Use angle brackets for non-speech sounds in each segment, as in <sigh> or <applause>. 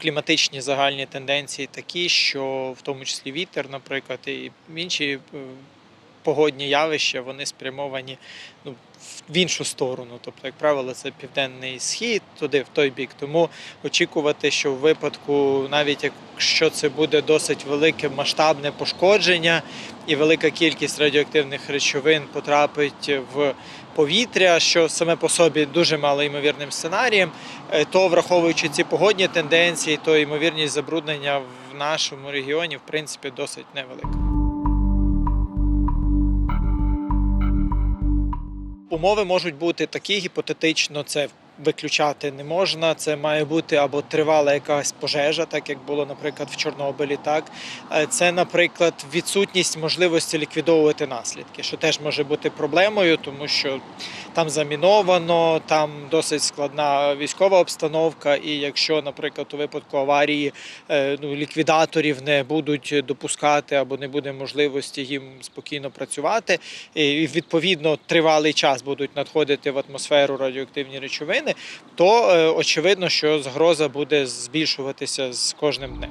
кліматичні загальні тенденції такі, що в тому числі вітер, наприклад, і інші е, погодні явища вони спрямовані ну, в іншу сторону. Тобто, як правило, це південний схід, туди, в той бік. Тому очікувати, що в випадку, навіть якщо це буде досить велике масштабне пошкодження і велика кількість радіоактивних речовин потрапить в повітря, що саме по собі дуже мало ймовірним сценарієм, е, то враховуючи ці погодні тенденції, то ймовірність забруднення в нашому регіоні в принципі досить невелика. Умови можуть бути такі, гіпотетично, це виключати не можна. Це має бути або тривала якась пожежа, так як було, наприклад, в Чорнобилі. Так Е, це, наприклад, відсутність можливості ліквідовувати наслідки, що теж може бути проблемою, тому що там заміновано, там досить складна військова обстановка. І якщо, наприклад, у випадку аварії е, ну, ліквідаторів не будуть допускати або не буде можливості їм спокійно працювати, і відповідно тривалий час будуть надходити в атмосферу радіоактивні речовини, то е, очевидно, що загроза буде збільшуватися з кожним днем.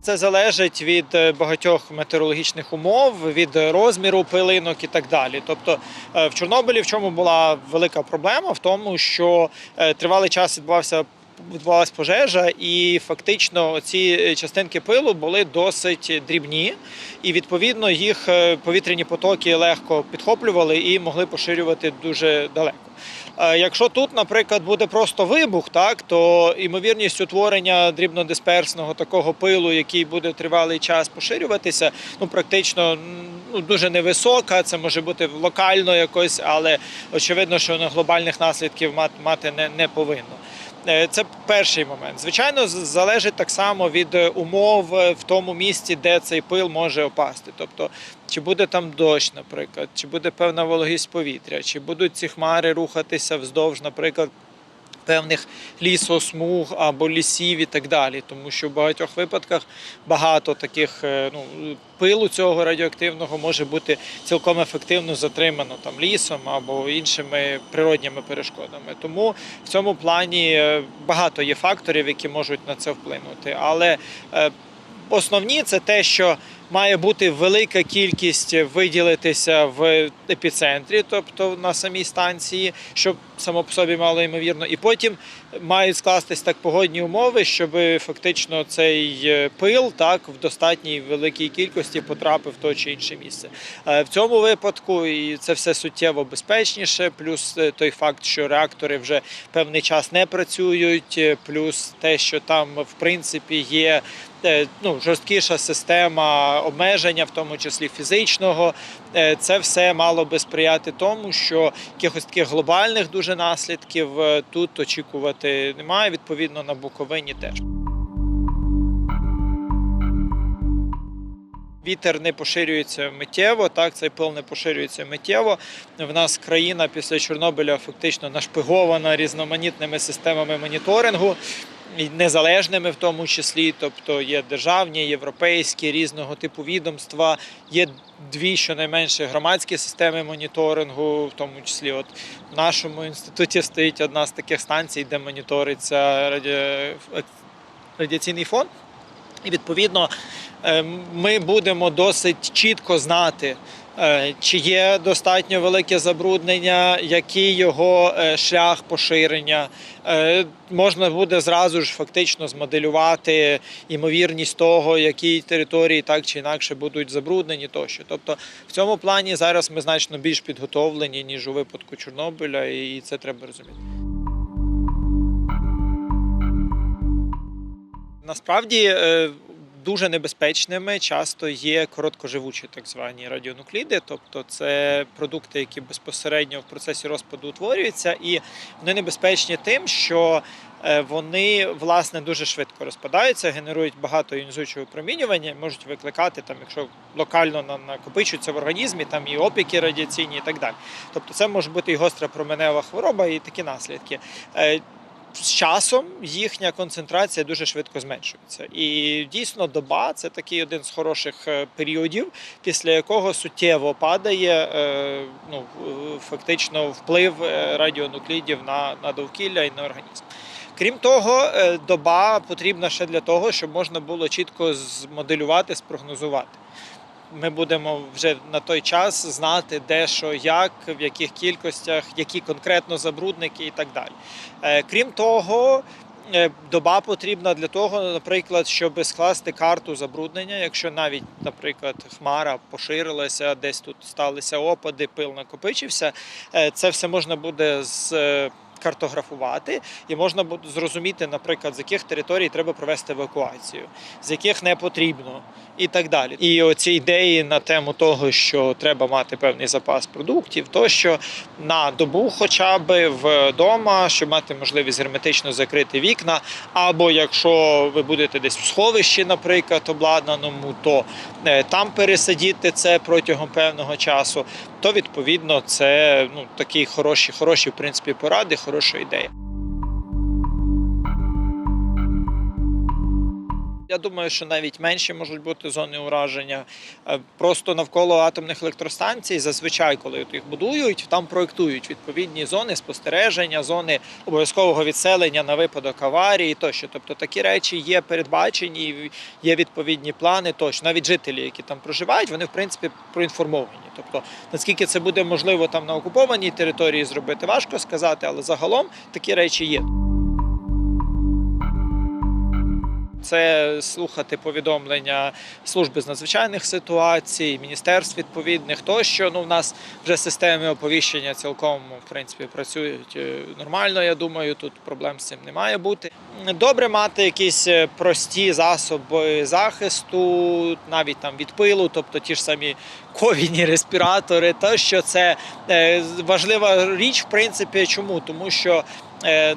Це залежить від е, багатьох метеорологічних умов, від розміру пилинок і так далі. Тобто е, в Чорнобилі в чому була велика проблема? В тому, що е, тривалий час відбувався. Відбувалась пожежа, і фактично ці частинки пилу були досить дрібні, і відповідно їх е, повітряні потоки легко підхоплювали і могли поширювати дуже далеко. Е, Якщо тут, наприклад, буде просто вибух, так то ймовірність утворення дрібнодисперсного такого пилу, який буде тривалий час поширюватися, ну практично ну, дуже невисока. Це може бути локально якось, але очевидно, що на глобальних наслідків мати не, не повинно. Е, Це перший момент. Звичайно, залежить так само від е, умов е, в тому місці, де цей пил може опасти. Тобто, чи буде там дощ, наприклад, чи буде певна вологість повітря, чи будуть ці хмари рухатися вздовж, наприклад, певних лісосмуг або лісів і так далі. Тому що в багатьох випадках багато таких е, ну, пилу цього радіоактивного може бути цілком ефективно затримано там лісом або іншими природніми перешкодами. Тому в цьому плані е, багато є факторів, які можуть на це вплинути. Але е, основні це те, що має бути велика кількість виділитися в епіцентрі, тобто на самій станції, щоб само по собі мало ймовірно, і потім мають скластись так погодні умови, щоб фактично цей е, пил так в достатній великій кількості потрапив в то чи інше місце. Е, В цьому випадку і це все суттєво безпечніше, плюс е, той факт, що реактори вже певний час не працюють, плюс те, що там в принципі є ну, жорсткіша система обмеження, в тому числі фізичного. Це все мало би сприяти тому, що якихось таких глобальних дуже наслідків е, тут очікувати немає. Відповідно, на Буковині теж. Вітер не поширюється миттєво, так цей пил не поширюється миттєво. В нас країна після Чорнобиля фактично нашпигована різноманітними системами моніторингу, незалежними в тому числі. Тобто є державні, європейські різного типу відомства. Є дві щонайменше громадські системи моніторингу, в тому числі, от в нашому інституті стоїть одна з таких станцій, де моніториться раді... радіаційний фон. І відповідно е, ми будемо досить чітко знати, чи є достатньо велике забруднення, який його е, шлях поширення. Е, Можна буде зразу ж фактично змоделювати ймовірність того, які території так чи інакше будуть забруднені тощо. Тобто в цьому плані зараз ми значно більш підготовлені, ніж у випадку Чорнобиля, і це треба розуміти. Насправді е, дуже небезпечними часто є короткоживучі так звані радіонукліди, тобто це продукти, які безпосередньо в процесі розпаду утворюються, і вони небезпечні тим, що е, вони власне дуже швидко розпадаються, генерують багато іонізуючого промінювання, можуть викликати там, якщо локально на- накопичуються в організмі, там і опіки радіаційні, і так далі. Тобто, це може бути і гостра променева хвороба, і такі наслідки. З часом їхня концентрація дуже швидко зменшується. І дійсно доба це такий один з хороших е, періодів, після якого суттєво падає е, ну, фактично вплив е, радіонуклідів на, на довкілля і на організм. Крім того, доба потрібна ще для того, щоб можна було чітко змоделювати, спрогнозувати. Ми будемо вже на той час знати, де що, як, в яких кількостях, які конкретно забрудники і так далі. Е, Крім того, е, доба потрібна для того, наприклад, щоб скласти карту забруднення, якщо навіть, наприклад, хмара поширилася, десь тут сталися опади, пил накопичився, е, це все можна буде з. Картографувати і можна буде зрозуміти, наприклад, з яких територій треба провести евакуацію, з яких не потрібно, і так далі. І оці ідеї на тему того, що треба мати певний запас продуктів, то що на добу, хоча б вдома, щоб мати можливість герметично закрити вікна, або якщо ви будете десь в сховищі, наприклад, обладнаному, то е, там пересидіти це протягом певного часу, то відповідно це ну такі хороші, хороші в принципі поради, хороша ідея. Я думаю, що навіть менші можуть бути зони ураження. Е, Просто навколо атомних електростанцій, зазвичай, коли їх будують, там проектують відповідні зони спостереження, зони обов'язкового відселення на випадок аварії тощо. Тобто такі речі є передбачені, є відповідні плани. Тощо навіть жителі, які там проживають, вони в принципі проінформовані. Тобто, наскільки це буде можливо там на окупованій території зробити, важко сказати, але загалом такі речі є. Це слухати повідомлення служби з надзвичайних ситуацій, міністерств відповідних, тощо ну в нас вже системи оповіщення цілком в принципі працюють е, нормально. Я думаю, тут проблем з цим не має бути. Добре мати якісь е, прості засоби захисту, навіть там від пилу, тобто ті ж самі ковідні респіратори, тощо це е, важлива річ, в принципі, чому? Тому що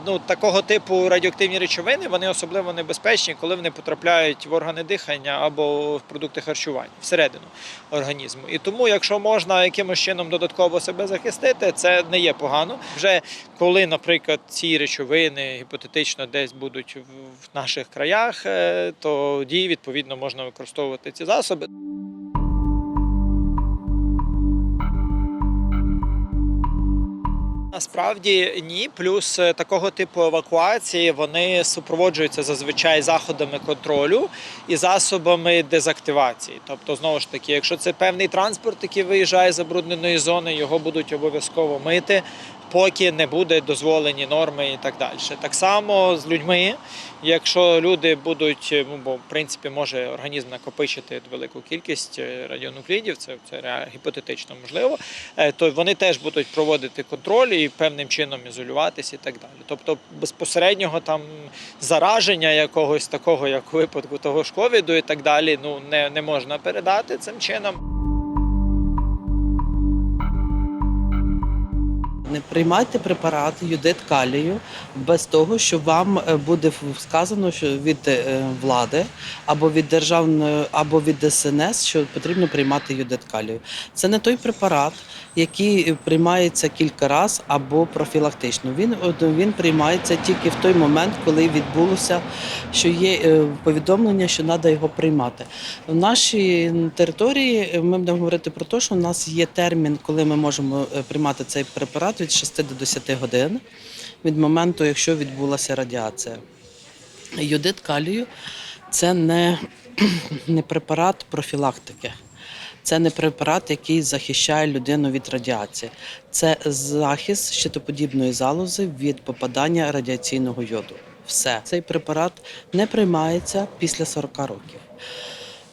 ну, такого типу радіоактивні речовини вони особливо небезпечні, коли вони потрапляють в органи дихання або в продукти харчування всередину організму. І тому, якщо можна якимось чином додатково себе захистити, це не є погано. Вже коли, наприклад, ці речовини гіпотетично десь будуть в наших краях, е, тоді відповідно можна використовувати ці засоби. Насправді ні. Плюс е, такого типу евакуації вони супроводжуються зазвичай заходами контролю і засобами дезактивації. Тобто, знову ж таки, якщо це певний транспорт, який виїжджає з забрудненої зони, його будуть обов'язково мити, поки не буде дозволені норми і так далі. Так само з людьми, якщо люди будуть, ну бо в принципі може організм накопичити велику кількість е, радіонуклідів, це, це гіпотетично можливо, е, то вони теж будуть проводити контроль і певним чином ізолюватися і так далі. Тобто безпосереднього там зараження якогось такого, як у випадку того ж ковіду і так далі, ну не, не можна передати цим чином. Не приймайте препарат юдит калію без того, що вам е, буде сказано, що від е, влади або від державної, або від ДСНС, що потрібно приймати юдит калію. Це не той препарат, який приймається кілька разів або профілактично. Він він приймається тільки в той момент, коли відбулося, що є е, повідомлення, що треба його приймати. В нашій території е, ми будемо говорити про те, що у нас є термін, коли ми можемо е, приймати цей препарат від 6 до 10 годин від моменту, якщо відбулася радіація. Йодит калію це не, <clears throat> не препарат профілактики. Це не препарат, який захищає людину від радіації. Це захист щитоподібної залози від попадання радіаційного йоду. Все. Цей препарат не приймається після 40 років.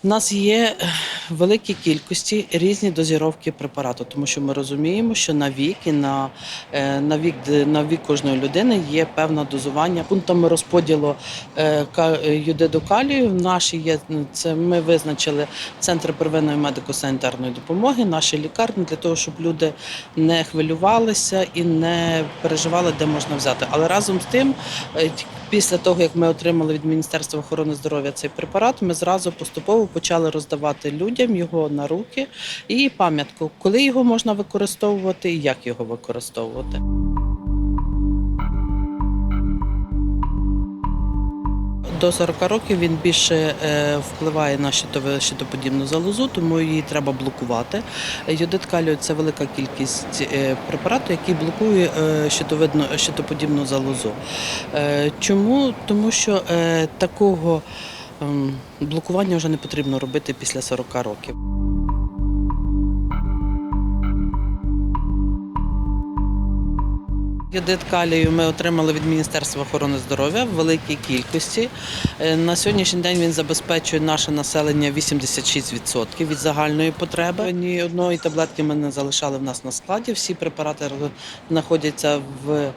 У нас є е, великі кількості різні дозіровки препарату, тому що ми розуміємо, що на вік і на, е, на, вік, на вік кожної людини є певне дозування. Пунктами розподілу е, е, калію наші є це. Ми визначили центри первинної медико-санітарної допомоги, наші лікарні для того, щоб люди не хвилювалися і не переживали, де можна взяти. Але разом з тим, після того як ми отримали від Міністерства охорони здоров'я цей препарат, ми зразу поступово почали роздавати людям його на руки і пам'ятку, коли його можна використовувати і як його використовувати. до 40 років він більше е, впливає на щитоподібну залозу, тому її треба блокувати. Йодит калію це велика кількість е, препарату, який блокує е, щитоподібну залозу. Чому? Тому що такого блокування вже не потрібно робити після 40 років. Йодит калію ми отримали від Міністерства охорони здоров'я в великій кількості. Е, На сьогоднішній день він забезпечує наше населення 86% від загальної потреби. Ні одної таблетки ми не залишали в нас на складі. Всі препарати знаходяться в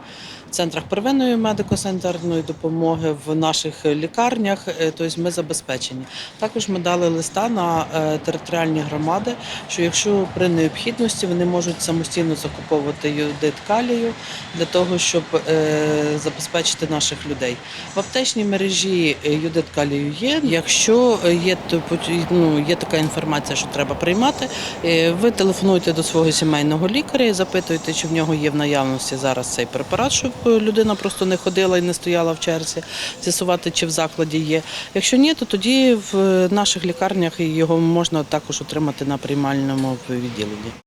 центрах первинної медико-санітарної допомоги, в наших лікарнях. Тобто ми забезпечені. Також ми дали листа на е, територіальні громади, що якщо при необхідності вони можуть самостійно закуповувати йодит калію для того, щоб е, забезпечити наших людей. В аптечній мережі йодит калію є. Якщо є, ну, є така інформація, що треба приймати, ви телефонуєте до свого сімейного лікаря і запитуєте, чи в нього є в наявності зараз цей препарат, щоб людина просто не ходила і не стояла в черзі, з'ясувати, чи в закладі є. Якщо ні, то тоді в наших лікарнях його можна також отримати на приймальному відділенні.